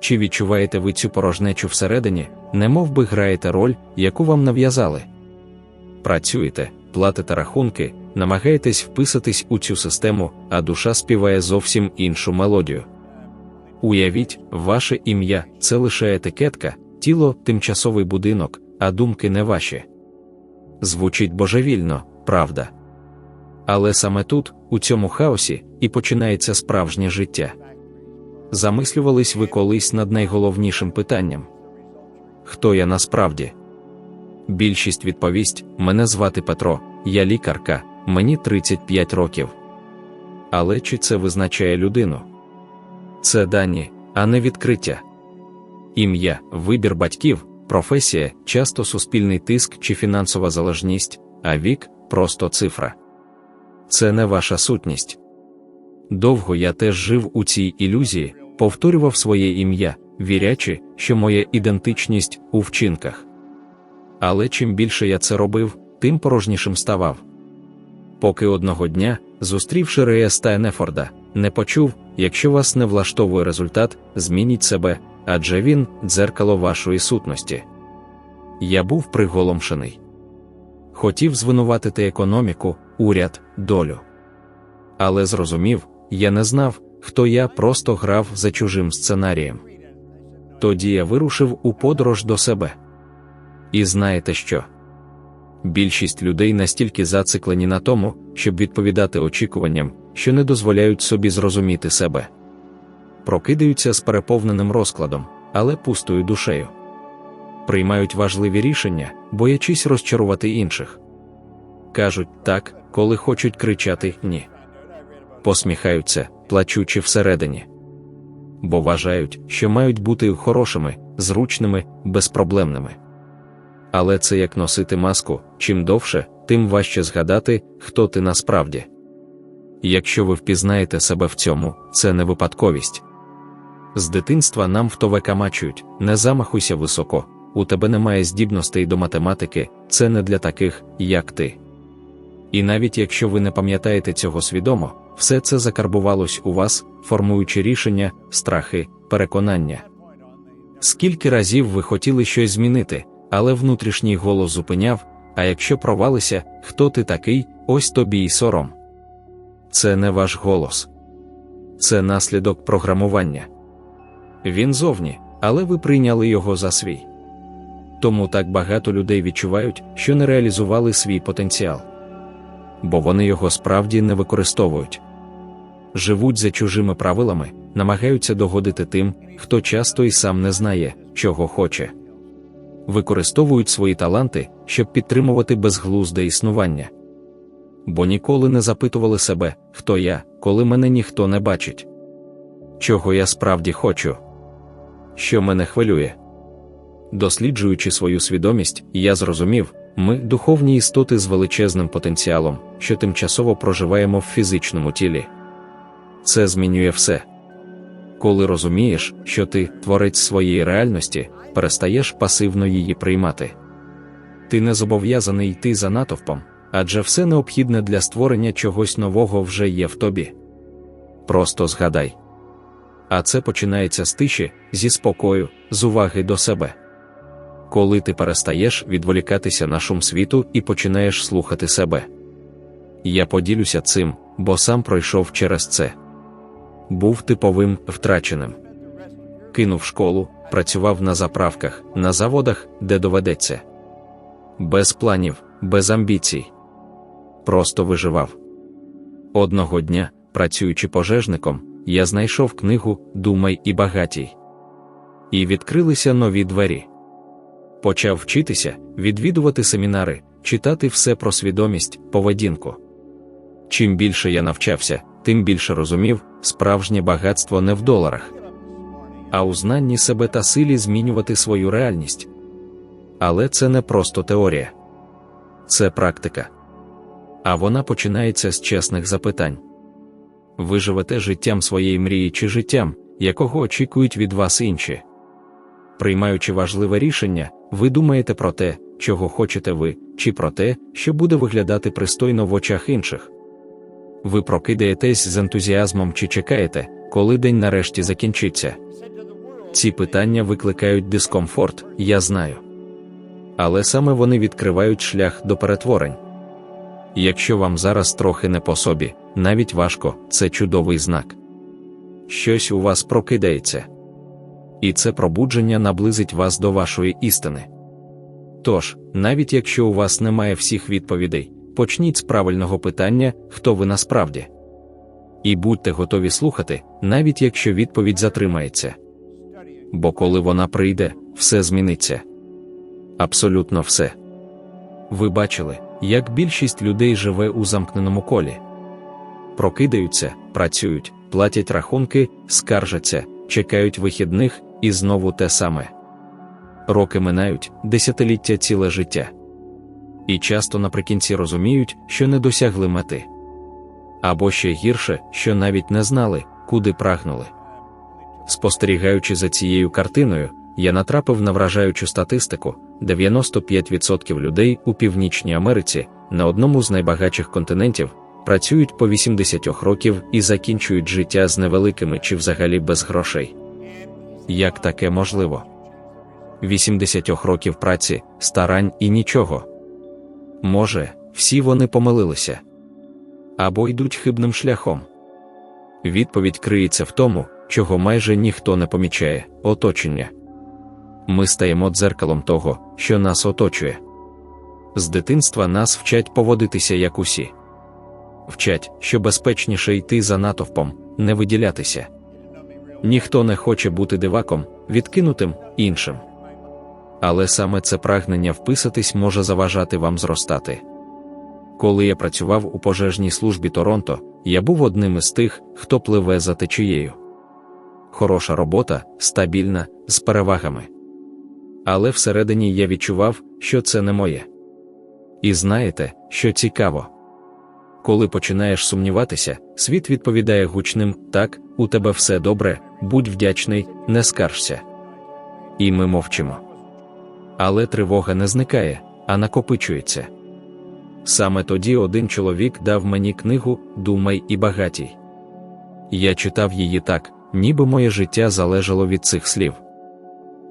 чи відчуваєте ви цю порожнечу всередині, немов би граєте роль, яку вам нав'язали. Працюєте, платите рахунки, намагаєтесь вписатись у цю систему, а душа співає зовсім іншу мелодію. Уявіть, ваше ім'я це лише етикетка, тіло тимчасовий будинок, а думки не ваші. Звучить божевільно, правда. Але саме тут, у цьому хаосі, і починається справжнє життя. Замислювались ви колись над найголовнішим питанням: Хто я насправді? Більшість відповість: мене звати Петро, я лікарка, мені 35 років. Але чи це визначає людину? Це дані, а не відкриття. Ім'я, вибір батьків, професія, часто суспільний тиск чи фінансова залежність, а вік просто цифра. Це не ваша сутність. Довго я теж жив у цій ілюзії, повторював своє ім'я, вірячи, що моя ідентичність у вчинках. Але чим більше я це робив, тим порожнішим ставав. Поки одного дня, зустрівши Рея Стайнефорда, не почув, якщо вас не влаштовує результат, змініть себе, адже він дзеркало вашої сутності. Я був приголомшений. Хотів звинуватити економіку, уряд, долю. Але зрозумів, я не знав, хто я просто грав за чужим сценарієм. Тоді я вирушив у подорож до себе. І знаєте що? Більшість людей настільки зациклені на тому, щоб відповідати очікуванням, що не дозволяють собі зрозуміти себе. Прокидаються з переповненим розкладом, але пустою душею. Приймають важливі рішення, боячись розчарувати інших. Кажуть так, коли хочуть кричати ні. Посміхаються, плачучи всередині. Бо вважають, що мають бути хорошими, зручними, безпроблемними. Але це як носити маску, чим довше, тим важче згадати, хто ти насправді. Якщо ви впізнаєте себе в цьому, це не випадковість. З дитинства нам втовекамачують, не замахуйся високо, у тебе немає здібностей до математики, це не для таких, як ти. І навіть якщо ви не пам'ятаєте цього свідомо, все це закарбувалось у вас, формуючи рішення, страхи, переконання. Скільки разів ви хотіли щось змінити, але внутрішній голос зупиняв, а якщо провалися, хто ти такий, ось тобі й сором. Це не ваш голос, це наслідок програмування. Він зовні, але ви прийняли його за свій. Тому так багато людей відчувають, що не реалізували свій потенціал, бо вони його справді не використовують. Живуть за чужими правилами, намагаються догодити тим, хто часто і сам не знає, чого хоче. Використовують свої таланти, щоб підтримувати безглузде існування. Бо ніколи не запитували себе, хто я, коли мене ніхто не бачить. Чого я справді хочу, що мене хвилює. Досліджуючи свою свідомість, я зрозумів, ми духовні істоти з величезним потенціалом, що тимчасово проживаємо в фізичному тілі. Це змінює все. Коли розумієш, що ти творець своєї реальності, перестаєш пасивно її приймати. Ти не зобов'язаний йти за натовпом, адже все необхідне для створення чогось нового вже є в тобі. Просто згадай. А це починається з тиші, зі спокою, з уваги до себе. Коли ти перестаєш відволікатися на шум світу і починаєш слухати себе. Я поділюся цим, бо сам пройшов через це. Був типовим втраченим. Кинув школу, працював на заправках, на заводах, де доведеться. Без планів, без амбіцій. Просто виживав. Одного дня, працюючи пожежником, я знайшов книгу Думай і багатій. І відкрилися нові двері. Почав вчитися, відвідувати семінари, читати все про свідомість, поведінку. Чим більше я навчався, тим більше розумів, справжнє багатство не в доларах, а у знанні себе та силі змінювати свою реальність. Але це не просто теорія, це практика. А вона починається з чесних запитань. Ви живете життям своєї мрії чи життям, якого очікують від вас інші. Приймаючи важливе рішення, ви думаєте про те, чого хочете ви, чи про те, що буде виглядати пристойно в очах інших. Ви прокидаєтесь з ентузіазмом чи чекаєте, коли день нарешті закінчиться. Ці питання викликають дискомфорт, я знаю. Але саме вони відкривають шлях до перетворень. Якщо вам зараз трохи не по собі, навіть важко, це чудовий знак. Щось у вас прокидається. І це пробудження наблизить вас до вашої істини. Тож, навіть якщо у вас немає всіх відповідей, почніть з правильного питання, хто ви насправді. І будьте готові слухати, навіть якщо відповідь затримається. Бо коли вона прийде, все зміниться. Абсолютно все. Ви бачили, як більшість людей живе у замкненому колі. Прокидаються, працюють, платять рахунки, скаржаться, чекають вихідних і знову те саме. Роки минають, десятиліття ціле життя. І часто наприкінці розуміють, що не досягли мети. Або ще гірше, що навіть не знали, куди прагнули. Спостерігаючи за цією картиною, я натрапив на вражаючу статистику: 95% людей у Північній Америці на одному з найбагатших континентів працюють по 80 років і закінчують життя з невеликими чи взагалі без грошей. Як таке можливо? 80 років праці, старань і нічого. Може, всі вони помилилися або йдуть хибним шляхом. Відповідь криється в тому, чого майже ніхто не помічає оточення. Ми стаємо дзеркалом того, що нас оточує. З дитинства нас вчать поводитися як усі. Вчать, що безпечніше йти за натовпом, не виділятися. Ніхто не хоче бути диваком, відкинутим іншим. Але саме це прагнення вписатись може заважати вам зростати. Коли я працював у пожежній службі Торонто, я був одним із тих, хто пливе за течією. Хороша робота, стабільна, з перевагами. Але всередині я відчував, що це не моє. І знаєте, що цікаво. Коли починаєш сумніватися, світ відповідає гучним так, у тебе все добре, будь вдячний, не скаржся. І ми мовчимо. Але тривога не зникає, а накопичується. Саме тоді один чоловік дав мені книгу Думай і багатій. Я читав її так, ніби моє життя залежало від цих слів.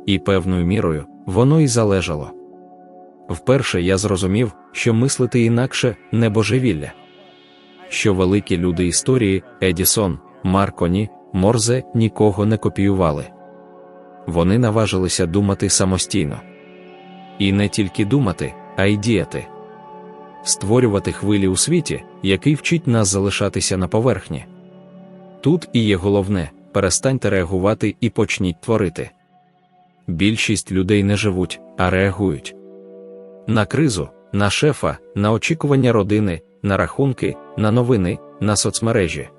І певною мірою воно й залежало. Вперше я зрозумів, що мислити інакше не божевілля, що великі люди історії Едісон, Марконі, Морзе нікого не копіювали. Вони наважилися думати самостійно. І не тільки думати, а й діяти створювати хвилі у світі, який вчить нас залишатися на поверхні. Тут і є головне перестаньте реагувати і почніть творити. Більшість людей не живуть, а реагують на кризу, на шефа, на очікування родини, на рахунки, на новини, на соцмережі.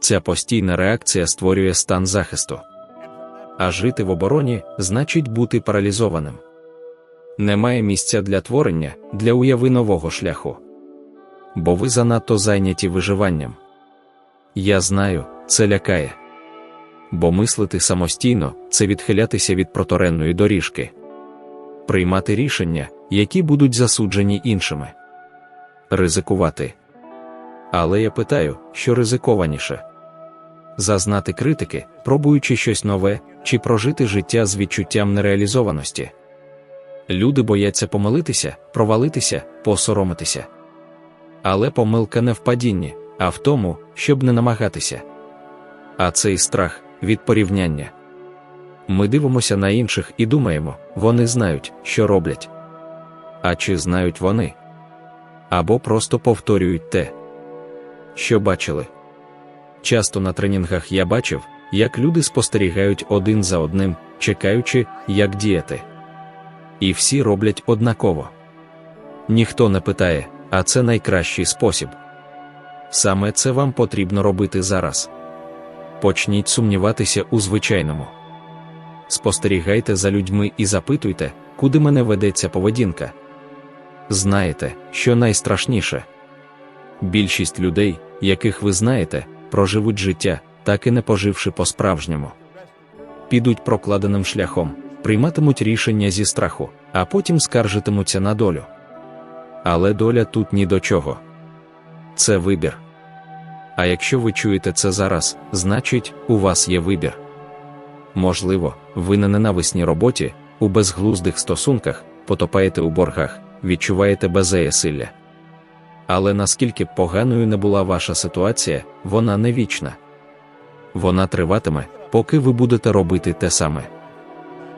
Ця постійна реакція створює стан захисту. А жити в обороні значить бути паралізованим. Немає місця для творення, для уяви нового шляху. Бо ви занадто зайняті виживанням. Я знаю, це лякає. Бо мислити самостійно це відхилятися від проторенної доріжки, приймати рішення, які будуть засуджені іншими, ризикувати. Але я питаю, що ризикованіше зазнати критики, пробуючи щось нове, чи прожити життя з відчуттям нереалізованості. Люди бояться помилитися, провалитися, посоромитися. Але помилка не в падінні, а в тому, щоб не намагатися. А цей страх від порівняння. Ми дивимося на інших і думаємо, вони знають, що роблять. А чи знають вони? Або просто повторюють те, що бачили. Часто на тренінгах я бачив, як люди спостерігають один за одним, чекаючи, як діяти і всі роблять однаково. Ніхто не питає, а це найкращий спосіб. Саме це вам потрібно робити зараз. Почніть сумніватися у звичайному. Спостерігайте за людьми і запитуйте, куди мене ведеться поведінка. Знаєте, що найстрашніше? Більшість людей, яких ви знаєте, проживуть життя, так і не поживши по-справжньому. Підуть прокладеним шляхом прийматимуть рішення зі страху, а потім скаржитимуться на долю. Але доля тут ні до чого. Це вибір. А якщо ви чуєте це зараз, значить, у вас є вибір. можливо, ви на ненависній роботі, у безглуздих стосунках, потопаєте у боргах, відчуваєте беззаєсилля. Але наскільки поганою не була ваша ситуація, вона не вічна. Вона триватиме, поки ви будете робити те саме.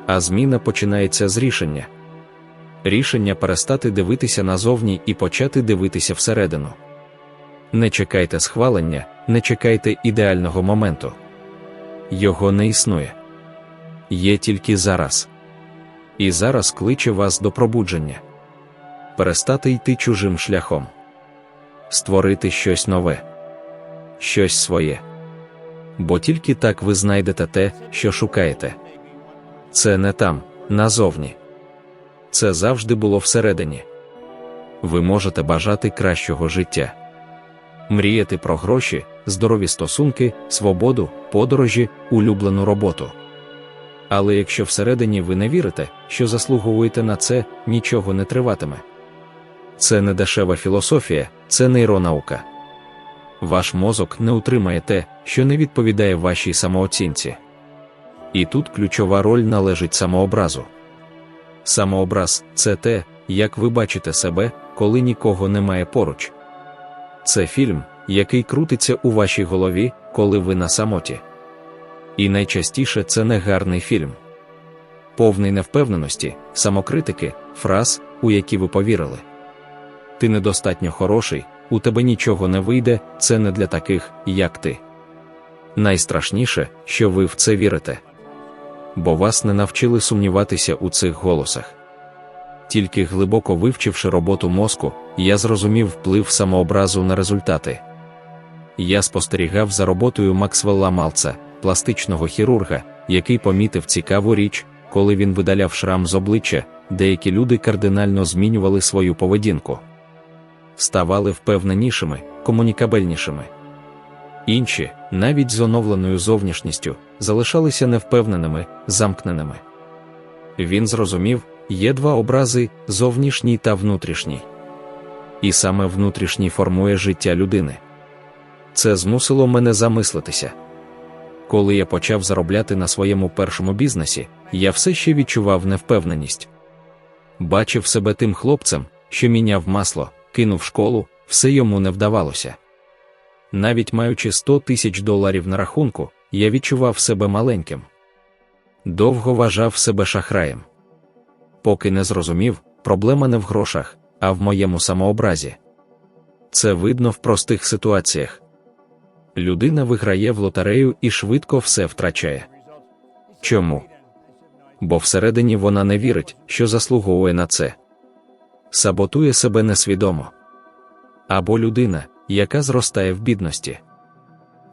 А зміна починається з рішення. Рішення перестати дивитися назовні і почати дивитися всередину. Не чекайте схвалення, не чекайте ідеального моменту. Його не існує. Є тільки зараз. І зараз кличе вас до пробудження. Перестати йти чужим шляхом, створити щось нове, щось своє. Бо тільки так ви знайдете те, що шукаєте. Це не там, назовні. Це завжди було всередині. Ви можете бажати кращого життя, мріяти про гроші, здорові стосунки, свободу, подорожі, улюблену роботу. Але якщо всередині ви не вірите, що заслуговуєте на це, нічого не триватиме. Це не дешева філософія, це нейронаука. Ваш мозок не утримає те, що не відповідає вашій самооцінці. І тут ключова роль належить самообразу. Самообраз це те, як ви бачите себе, коли нікого немає поруч. Це фільм, який крутиться у вашій голові, коли ви на самоті. І найчастіше це не гарний фільм, повний невпевненості, самокритики, фраз, у які ви повірили. Ти недостатньо хороший, у тебе нічого не вийде, це не для таких, як ти. Найстрашніше, що ви в це вірите. Бо вас не навчили сумніватися у цих голосах. Тільки глибоко вивчивши роботу мозку, я зрозумів вплив самообразу на результати. Я спостерігав за роботою Максвелла Малца, пластичного хірурга, який помітив цікаву річ, коли він видаляв шрам з обличчя, деякі люди кардинально змінювали свою поведінку, ставали впевненішими, комунікабельнішими. Інші, навіть з оновленою зовнішністю, залишалися невпевненими, замкненими. Він зрозумів, є два образи зовнішній та внутрішній. І саме внутрішній формує життя людини. Це змусило мене замислитися. Коли я почав заробляти на своєму першому бізнесі, я все ще відчував невпевненість. Бачив себе тим хлопцем, що міняв масло, кинув школу, все йому не вдавалося. Навіть маючи 100 тисяч доларів на рахунку, я відчував себе маленьким. Довго вважав себе шахраєм. Поки не зрозумів, проблема не в грошах, а в моєму самообразі. Це видно в простих ситуаціях. Людина виграє в лотерею і швидко все втрачає. Чому? Бо всередині вона не вірить, що заслуговує на це. Саботує себе несвідомо. Або людина, яка зростає в бідності,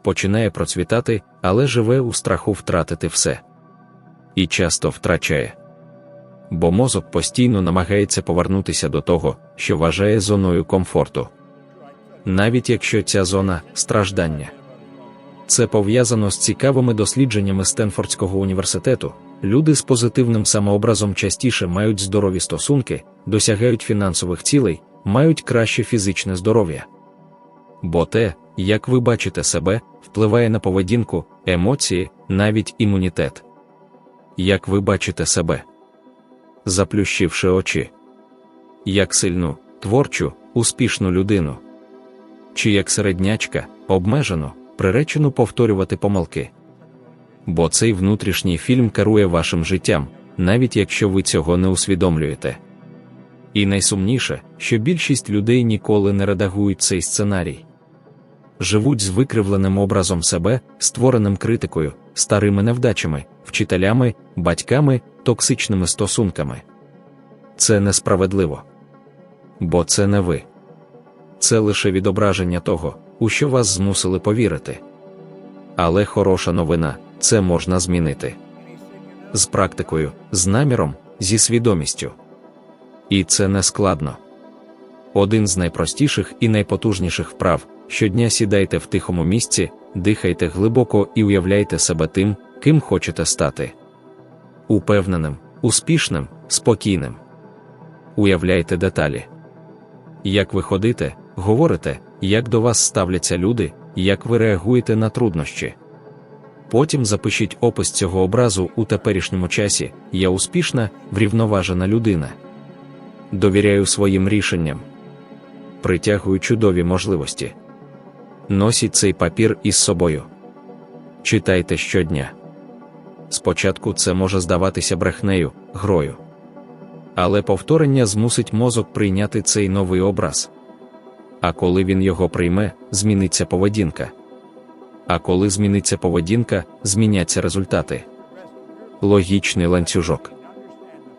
починає процвітати, але живе у страху втратити все. І часто втрачає. Бо мозок постійно намагається повернутися до того, що вважає зоною комфорту. Навіть якщо ця зона страждання. Це пов'язано з цікавими дослідженнями Стенфордського університету. Люди з позитивним самообразом частіше мають здорові стосунки, досягають фінансових цілей, мають краще фізичне здоров'я. Бо те, як ви бачите себе, впливає на поведінку, емоції, навіть імунітет. Як ви бачите себе, заплющивши очі, як сильну, творчу, успішну людину, чи як середнячка, обмежену, приречену повторювати помилки. Бо цей внутрішній фільм керує вашим життям, навіть якщо ви цього не усвідомлюєте. І найсумніше, що більшість людей ніколи не редагують цей сценарій. Живуть з викривленим образом себе, створеним критикою, старими невдачами, вчителями, батьками, токсичними стосунками. Це несправедливо. Бо це не ви. Це лише відображення того, у що вас змусили повірити. Але хороша новина це можна змінити з практикою, з наміром, зі свідомістю. І це не складно. Один з найпростіших і найпотужніших вправ щодня сідайте в тихому місці, дихайте глибоко і уявляйте себе тим, ким хочете стати. Упевненим, успішним, спокійним. Уявляйте деталі. Як ви ходите, говорите, як до вас ставляться люди, як ви реагуєте на труднощі. Потім запишіть опис цього образу у теперішньому часі. Я успішна, врівноважена людина. Довіряю своїм рішенням. Притягую чудові можливості. Носіть цей папір із собою. Читайте щодня. Спочатку це може здаватися брехнею, грою. Але повторення змусить мозок прийняти цей новий образ. А коли він його прийме, зміниться поведінка. А коли зміниться поведінка, зміняться результати. Логічний ланцюжок.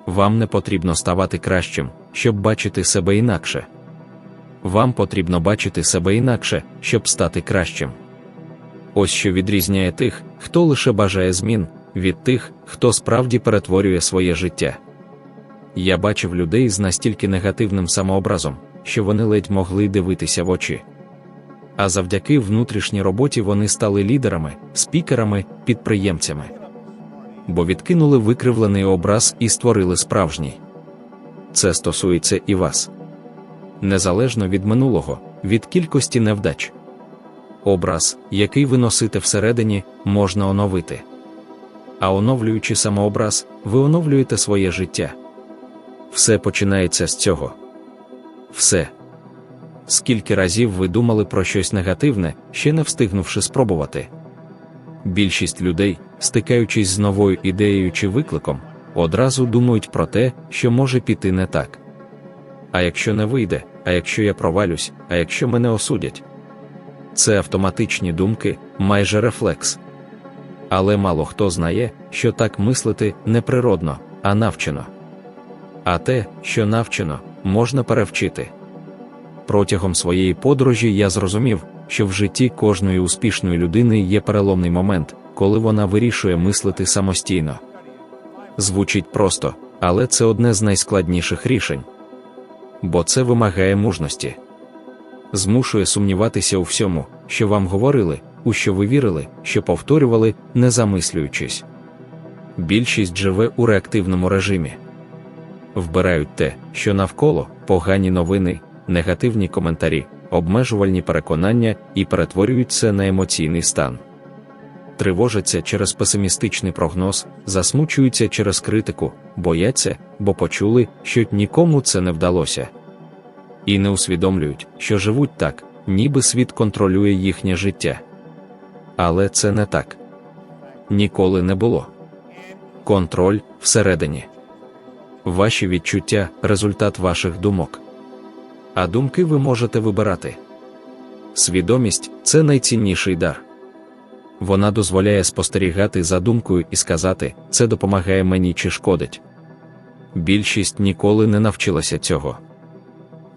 Вам не потрібно ставати кращим, щоб бачити себе інакше. Вам потрібно бачити себе інакше, щоб стати кращим. Ось що відрізняє тих, хто лише бажає змін, від тих, хто справді перетворює своє життя. Я бачив людей з настільки негативним самообразом, що вони ледь могли дивитися в очі. А завдяки внутрішній роботі вони стали лідерами, спікерами, підприємцями. Бо відкинули викривлений образ і створили справжній. Це стосується і вас. Незалежно від минулого, від кількості невдач. Образ, який ви носите всередині, можна оновити. А оновлюючи самообраз, ви оновлюєте своє життя. Все починається з цього. Все. Скільки разів ви думали про щось негативне, ще не встигнувши спробувати. Більшість людей, стикаючись з новою ідеєю чи викликом, одразу думають про те, що може піти не так. А якщо не вийде, а якщо я провалюсь, а якщо мене осудять. Це автоматичні думки, майже рефлекс. Але мало хто знає, що так мислити не природно, а навчено. А те, що навчено, можна перевчити. Протягом своєї подорожі я зрозумів, що в житті кожної успішної людини є переломний момент, коли вона вирішує мислити самостійно. Звучить просто, але це одне з найскладніших рішень. Бо це вимагає мужності. Змушує сумніватися у всьому, що вам говорили, у що ви вірили, що повторювали, не замислюючись. Більшість живе у реактивному режимі. Вбирають те, що навколо погані новини, негативні коментарі, обмежувальні переконання і перетворюють це на емоційний стан. Тривожаться через песимістичний прогноз, засмучуються через критику, бояться, бо почули, що нікому це не вдалося. І не усвідомлюють, що живуть так, ніби світ контролює їхнє життя. Але це не так. Ніколи не було. Контроль всередині. Ваші відчуття результат ваших думок. А думки ви можете вибирати. Свідомість це найцінніший дар. Вона дозволяє спостерігати за думкою і сказати, це допомагає мені чи шкодить. Більшість ніколи не навчилася цього.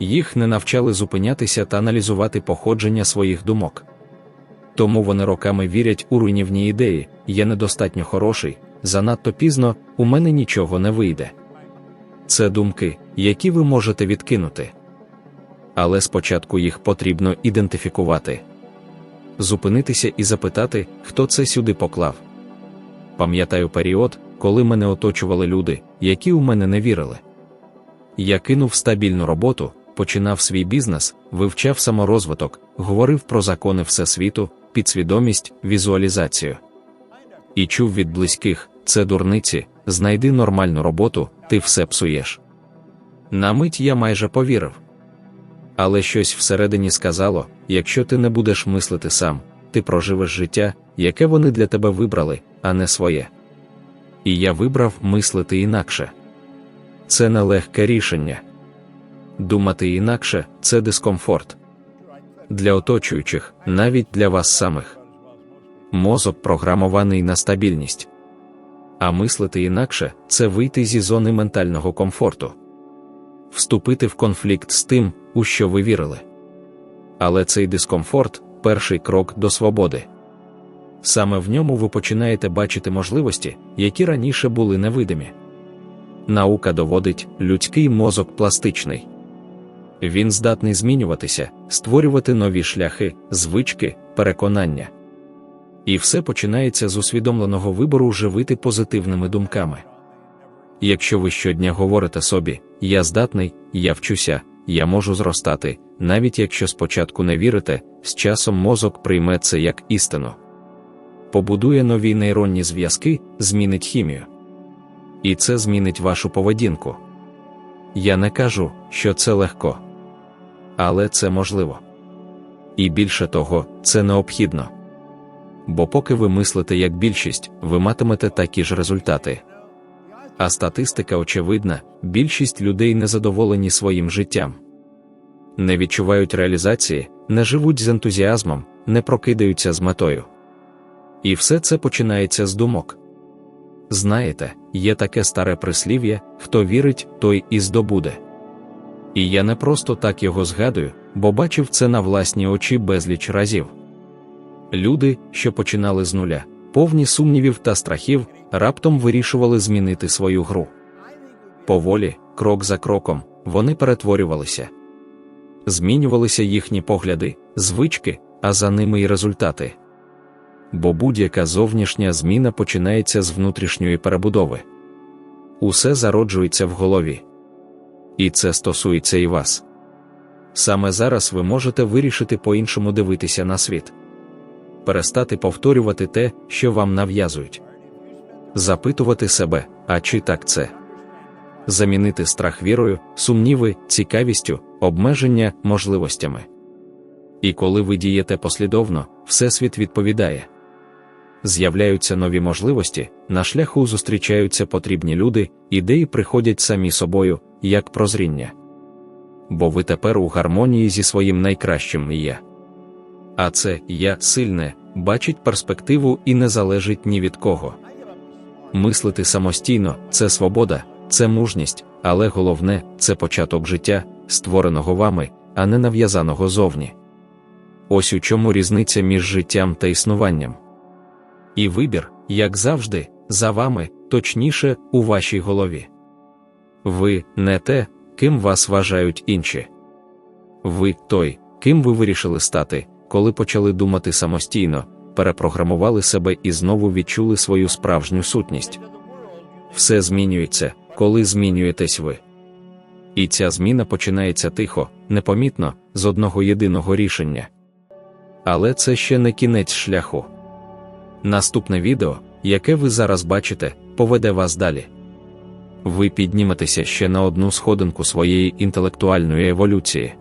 Їх не навчали зупинятися та аналізувати походження своїх думок. Тому вони роками вірять у руйнівні ідеї, я недостатньо хороший, занадто пізно у мене нічого не вийде. Це думки, які ви можете відкинути. Але спочатку їх потрібно ідентифікувати, зупинитися і запитати, хто це сюди поклав. Пам'ятаю період, коли мене оточували люди, які у мене не вірили. Я кинув стабільну роботу, починав свій бізнес, вивчав саморозвиток, говорив про закони всесвіту, підсвідомість, візуалізацію. І чув від близьких це дурниці, знайди нормальну роботу, ти все псуєш. На мить я майже повірив. Але щось всередині сказало: якщо ти не будеш мислити сам, ти проживеш життя, яке вони для тебе вибрали, а не своє. І я вибрав мислити інакше. Це нелегке рішення. Думати інакше це дискомфорт. Для оточуючих, навіть для вас самих. Мозок програмований на стабільність. А мислити інакше це вийти зі зони ментального комфорту, вступити в конфлікт з тим, у що ви вірили. Але цей дискомфорт перший крок до свободи. Саме в ньому ви починаєте бачити можливості, які раніше були невидимі. Наука доводить, людський мозок пластичний. Він здатний змінюватися, створювати нові шляхи, звички, переконання. І все починається з усвідомленого вибору живити позитивними думками. Якщо ви щодня говорите собі, я здатний, я вчуся, я можу зростати, навіть якщо спочатку не вірите, з часом мозок прийме це як істину. побудує нові нейронні зв'язки, змінить хімію. І це змінить вашу поведінку. Я не кажу, що це легко. Але це можливо. І більше того, це необхідно. Бо поки ви мислите як більшість, ви матимете такі ж результати. А статистика очевидна: більшість людей незадоволені своїм життям, не відчувають реалізації, не живуть з ентузіазмом, не прокидаються з метою. І все це починається з думок. Знаєте, є таке старе прислів'я хто вірить, той і здобуде. І я не просто так його згадую, бо бачив це на власні очі безліч разів. Люди, що починали з нуля, повні сумнівів та страхів, раптом вирішували змінити свою гру. Поволі, крок за кроком, вони перетворювалися. Змінювалися їхні погляди, звички, а за ними й результати. Бо будь-яка зовнішня зміна починається з внутрішньої перебудови. Усе зароджується в голові. І це стосується і вас. Саме зараз ви можете вирішити по-іншому дивитися на світ, перестати повторювати те, що вам нав'язують, запитувати себе, а чи так це, замінити страх вірою, сумніви, цікавістю, обмеження можливостями. І коли ви дієте послідовно, Всесвіт відповідає. З'являються нові можливості, на шляху зустрічаються потрібні люди, ідеї приходять самі собою, як прозріння. Бо ви тепер у гармонії зі своїм найкращим я. А це я сильне, бачить перспективу і не залежить ні від кого. Мислити самостійно це свобода, це мужність, але головне це початок життя, створеного вами, а не нав'язаного зовні. Ось у чому різниця між життям та існуванням. І вибір, як завжди, за вами, точніше, у вашій голові. Ви не те, ким вас вважають інші. Ви той, ким ви вирішили стати, коли почали думати самостійно, перепрограмували себе і знову відчули свою справжню сутність. Все змінюється, коли змінюєтесь ви. І ця зміна починається тихо, непомітно, з одного єдиного рішення. Але це ще не кінець шляху. Наступне відео, яке ви зараз бачите, поведе вас далі. Ви підніметеся ще на одну сходинку своєї інтелектуальної еволюції.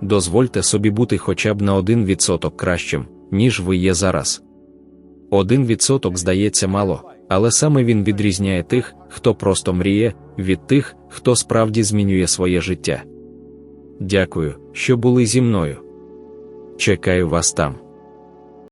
Дозвольте собі бути хоча б на один відсоток кращим, ніж ви є зараз. Один відсоток здається мало, але саме він відрізняє тих, хто просто мріє, від тих, хто справді змінює своє життя. Дякую, що були зі мною. Чекаю вас там.